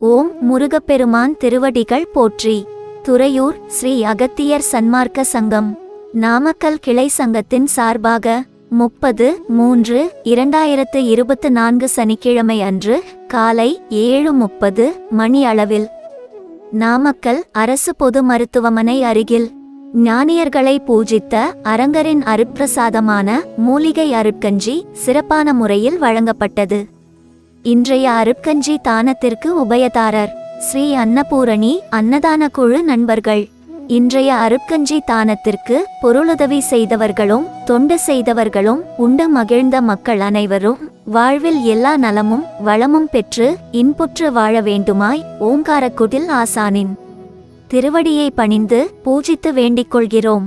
ஓம் முருகப்பெருமான் திருவடிகள் போற்றி. துறையூர் ஸ்ரீ அகத்தியர் சன்மார்க்க சங்கம். நாமக்கல் கிளை சங்கத்தின் சார்பாக முப்பது மூன்று இரண்டாயிரத்து இருபத்து நான்கு சனிக்கிழமை அன்று காலை ஏழு முப்பது மணி அளவில் நாமக்கல் அரசு பொது மருத்துவமனை அருகில் ஞானியர்களை பூஜித்த அரங்கரின் அருட்பிரசாதமான மூலிகை அருட்கஞ்சி சிறப்பான முறையில் வழங்கப்பட்டது. இன்றைய அருட்கஞ்சி தானத்திற்கு உபயதாரர் ஸ்ரீ அன்னபூரணி அன்னதான குழு நண்பர்கள். இன்றைய அருட்கஞ்சி தானத்திற்கு பொருளுதவி செய்தவர்களும் தொண்டு செய்தவர்களும் உண்டு மகிழ்ந்த மக்கள் அனைவரும் வாழ்வில் எல்லா நலமும் வளமும் பெற்று இன்புற்று வாழ வேண்டுமாய் ஓங்காரக்குடில் ஆசானின் திருவடியை பணிந்து பூஜித்து வேண்டிக் கொள்கிறோம்.